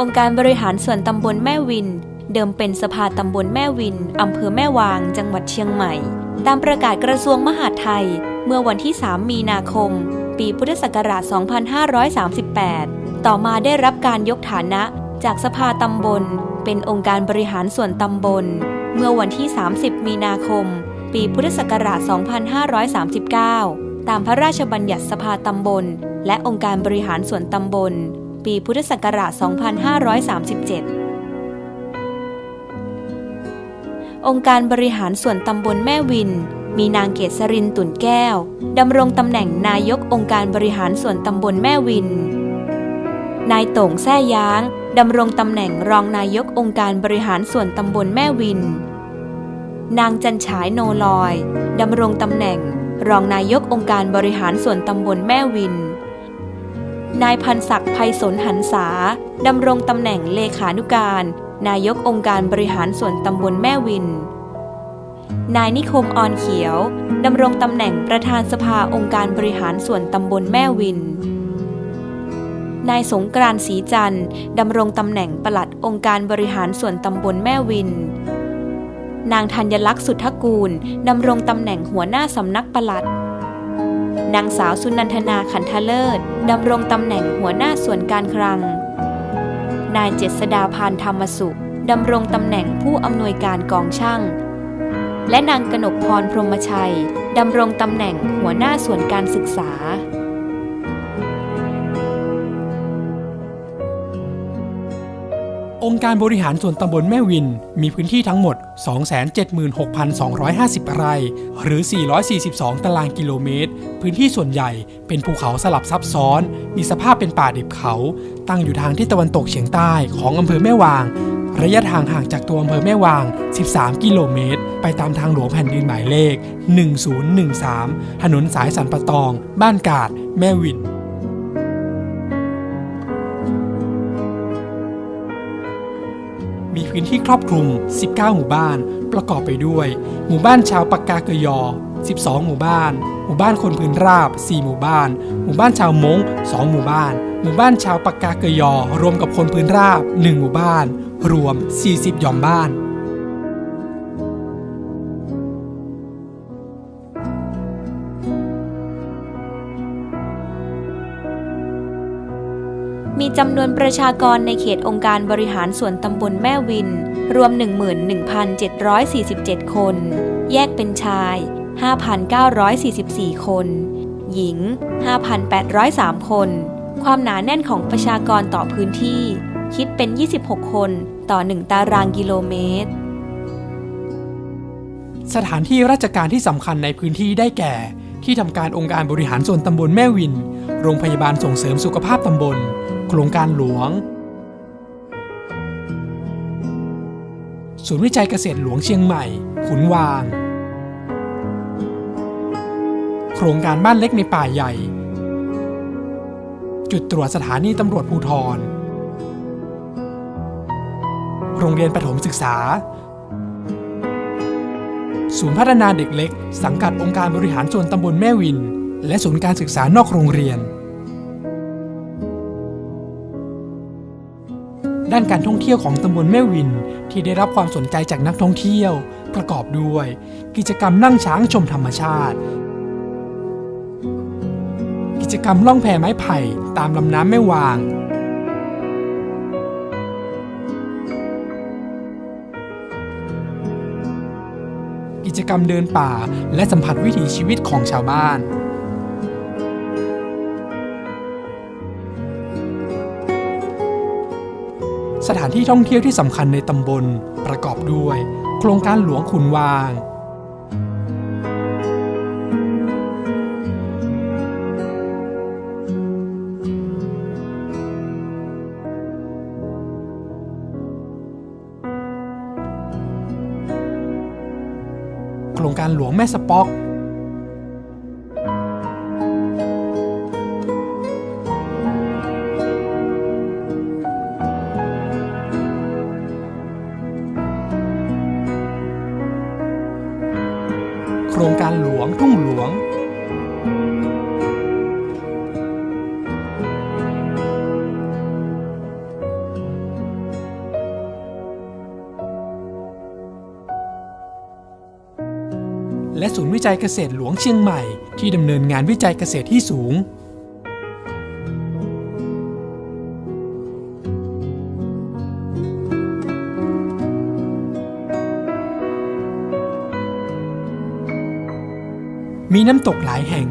องค์การบริหารส่วนตำบลแม่วิน เดิมเป็นสภาตำบลแม่วิน อำเภอแม่วาง จังหวัดเชียงใหม่ ตามประกาศกระทรวงมหาดไทย เมื่อวันที่ 3 มีนาคม ปีพุทธศักราช 2538 ต่อมาได้รับการยกฐานะจากสภาตำบล เป็นองค์การบริหารส่วนตำบล เมื่อวันที่ 30 มีนาคม ปีพุทธศักราช 2539 ตามพระราชบัญญัติสภาตำบล และองค์การบริหารส่วนตำบล ปี พุทธศักราช 2537 องค์การบริหารส่วนตำบลแม่วิน มีนางเกษรินตุ่นแก้ว ดำรงตำแหน่งนายกองค์การบริหารส่วนตำบลแม่วิน นายโต่งแท่ย้าง ดำรงตำแหน่งรองนายกองค์การบริหารส่วนตำบลแม่วิน นางจันฉายโนลอย ดำรงตำแหน่งรองนายกองค์การบริหารส่วนตำบลแม่วิน นายพันศักดิ์ไพศลหันษาดำรงตำแหน่งเลขานุการ นายกองค์การบริหารส่วนตำบลแม่วิน นายนิคมออนเขียวดำรงตำแหน่งประธานสภาองค์การบริหารส่วนตำบลแม่วิน นายสงกรานต์ศรีจันทร์ดำรงตำแหน่งปลัดองค์การบริหารส่วนตำบลแม่วิน นางธัญลักษณ์สุทธกูลดำรงตำแหน่งหัวหน้าสำนักปลัด นางสาวสุนันทนาขันทเลิศดำรงตำแหน่งหัวหน้าส่วนการคลัง นายเจษดาพานธรรมสุขดำรงตำแหน่งผู้อำนวยการกองช่าง และนางกนกพรพรหมชัยดำรงตำแหน่งหัวหน้าส่วนการศึกษา องค์การบริหารส่วนตำบลแม่วิน มีพื้นที่ทั้งหมด 276,250 ไร่ หรือ 442 ตารางกิโลเมตร พื้นที่ส่วนใหญ่เป็นภูเขาสลับซับซ้อน มีสภาพเป็นป่าดิบเขา ตั้งอยู่ทางทิศตะวันตกเฉียงใต้ของอำเภอแม่วาง ระยะทางห่างจากตัวอำเภอแม่วาง 13 กิโลเมตร ไปตามทางหลวงแผ่นดินหมายเลข 1013 ถนนสายสันปะตอง บ้านกาด แม่วิน มีพื้นที่ครอบคลุม 19 หมู่บ้าน ประกอบไปด้วย หมู่บ้านชาวปากกาเกยอ 12 หมู่บ้าน หมู่บ้านคนพื้นราบ 4 หมู่บ้าน หมู่บ้านชาวมง2 หมู่บ้าน หมู่บ้านชาวปากกาเกยอ รวมกับคนพื้นราบ 1 หมู่บ้าน รวม 40 หย่อมบ้าน จำนวนประชากรในเขตองค์การบริหารส่วนตำบลแม่วิน รวม 11,747 คน แยกเป็นชาย 5,944 คน หญิง 5,803 คน ความหนาแน่นของประชากรต่อพื้นที่ คิดเป็น 26 คนต่อ 1 ตารางกิโลเมตร สถานที่ราชการที่สำคัญในพื้นที่ได้แก่ ที่ทำการองค์การบริหารส่วนตำบลแม่วิน โรงพยาบาลส่งเสริมสุขภาพตำบล โครงการหลวง ศูนย์วิจัยเกษตรหลวงเชียงใหม่ ขุนวาง โครงการบ้านเล็กในป่าใหญ่ จุดตรวจสถานีตำรวจภูทรโรงเรียนประถมศึกษา ศูนย์พัฒนาเด็กเล็ก สังกัดองค์การบริหารส่วนตำบลแม่วิน และศูนย์การศึกษานอกโรงเรียน ด้านการท่องเที่ยวของตำบลแม่วินที่ได้รับความสนใจจากนักท่องเที่ยว ประกอบด้วย กิจกรรมนั่งช้างชมธรรมชาติ กิจกรรมล่องแพไม้ไผ่ตามลำน้ำแม่วาง กิจกรรมเดินป่าและสัมผัสวิถีชีวิตของชาวบ้าน สถานที่ท่องเที่ยวที่สำคัญในตำบลประกอบด้วย โครงการหลวงขุนวาง โครงการหลวงแม่สปอก และศูนย์วิจัยเกษตรหลวงเชียงใหม่ ที่ดำเนินงานวิจัยเกษตรที่สูง มีน้ำตกหลายแห่ง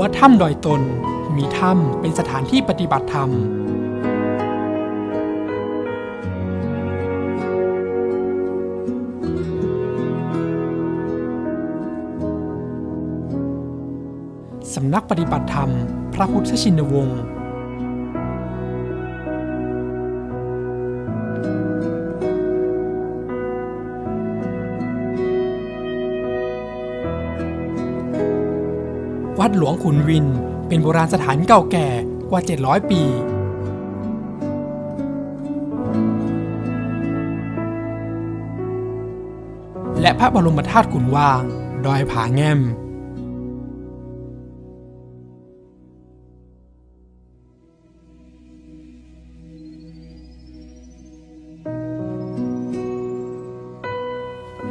วัดถ้ำดอยตน มีถ้ำเป็นสถานที่ปฏิบัติธรรม สำนักปฏิบัติธรรม พระพุทธชินวงศ์ วัดหลวงขุนวิน เป็นโบราณสถานเก่าแก่กว่า 700 ปี และพระบรมธาตุขุนวาง ดอยผาแง่ม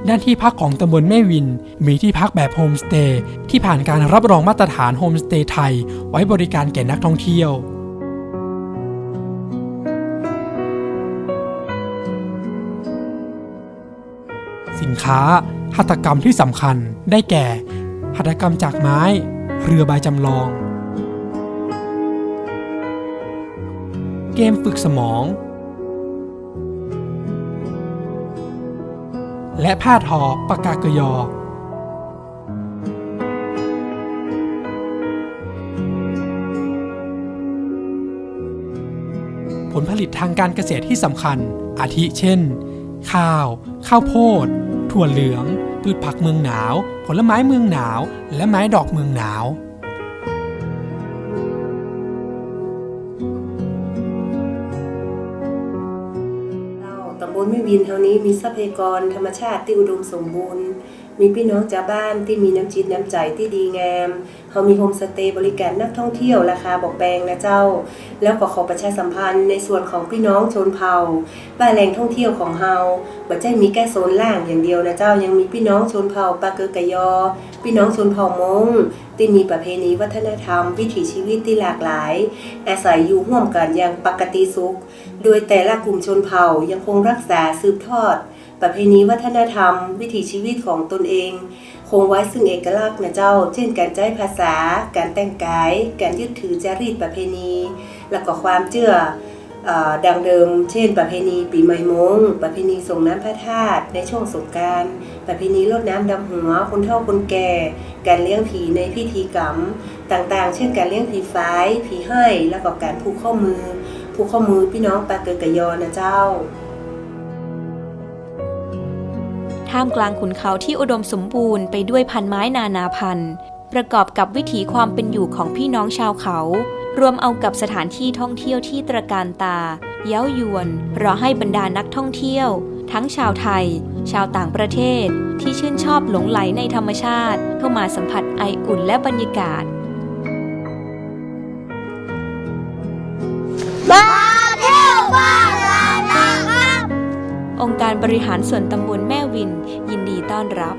ด้านที่พักของตำบลแม่วิน มีที่พักแบบโฮมสเตย์ที่ผ่านการรับรองมาตรฐานโฮมสเตย์ไทย ไว้บริการแก่นักท่องเที่ยวสินค้า หัตถกรรมที่สำคัญได้แก่ หัตถกรรมจากไม้ เรือใบจำลอง เกมฝึกสมอง และผ้าทอปากกากยอ ผลผลิตทางการเกษตรที่สำคัญ อาทิเช่น ข้าว ข้าวโพด ถั่วเหลือง พืชผักเมืองหนาว ผลไม้เมืองหนาว และไม้ดอกเมืองหนาว ตำบลแม่วินเท่านี้มีทรัพยากรธรรมชาติที่อุดมสมบูรณ์ มีพี่น้องชาวบ้านที่มีน้ำจิตน้ำใจที่ดีงามเขามีโฮมสเตย์บริการนักท่องเที่ยวราคาบอกแปลงนะเจ้า แล้วก็ขอประชาสัมพันธ์ในส่วนของพี่น้องชนเผ่าบ้านแหล่งท่องเที่ยวของเฮาบ่ใช่มีแค่โซนล่างอย่างเดียวนะเจ้ายังมีพี่น้องชนเผ่าปาเกอกะยอ พี่น้องชนเผ่ามงที่มีประเพณีวัฒนธรรม วิถีชีวิตที่หลากหลาย อาศัยอยู่ร่วมกันอย่างปกติสุข โดยแต่ละกลุ่มชนเผ่ายังคงรักษาสืบทอด ประเพณีวัฒนธรรม วิถีชีวิตของตนเอง คงไว้ซึ่งเอกลักษณ์นะเจ้า เช่น การใช้ภาษา การแต่งกาย การยึดถือจารีตประเพณี แล้วก็ความเชื่ออดังเดิม เช่น ประเพณีปีใหม่มง ประเพณีส่งน้ำพระธาตุในช่วงสงกรารประเพณีรดน้ำดำหัว คนเฒ่าคนแก่ การเลี้ยงผีในพิธีกรรม ต่างๆ เช่นการเลี้ยงผีฟ้ายผีให้แล้วก็การผูกข้อมือ ผูกข้อมือพี่น้องปาเกกยอนะเจ้า ท่ามกลางขุนเขาที่อุดมสมบูรณ์ไปด้วยพันไม้นานาพันธุ์ ประกอบกับวิถีความเป็นอยู่ของพี่น้องชาวเขา รวมเอากับสถานที่ท่องเที่ยวที่ตระการตา เย้ายวนรอให้บรรดานักท่องเที่ยว ทั้งชาวไทย ชาวต่างประเทศ ที่ชื่นชอบหลงไหลในธรรมชาติ เข้ามาสัมผัสไออุ่นและบรรยากาศ องค์การบริหารส่วนตำบลแม่วิน ยินดีต้อนรับ